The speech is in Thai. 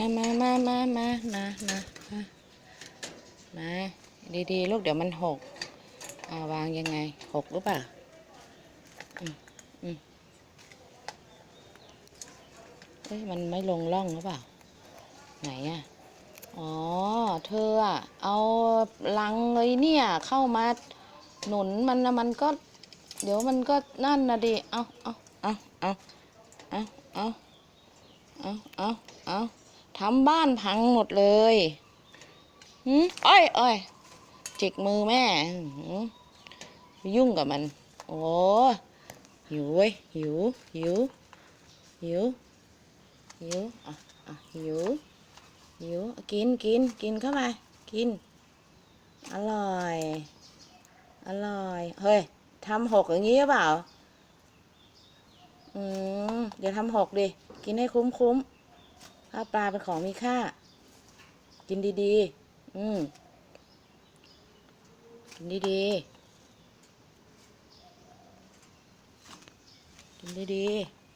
มามามามามามามามาดีๆ ลูกเดี๋ยวมันหกอ่าวางยังไงหกหรือเปล่าอืมอืมเฮ้ยมันไม่ลงร่องหรือเปล่า ไหนอะอ๋อ เธออะเอาลังเลยเนี่ย เข้ามาหนุนมันนะมันก็ เดี๋ยวมันก็นั่นนะดิ เอาเอาเอาเอาเอาเอาเอาเอา ทำบ้านพังหมดเลยหืมอ้อยอ้อยจิกมือแม่ยุ่งกับมัน โอ้หิวเว้ยหิวหิวหิวหิวอะอะหิวหิวกินกินกินเข้าไปกิน อร่อย อร่อย เฮ้ยทำหกอย่างนี้หรือเปล่า อืมเดี๋ยวทำหกดิ กินให้คุ้มคุ้ม ข้าวปลาเป็นของมีค่า กินดีๆ อืมกินดีๆ กินดีๆ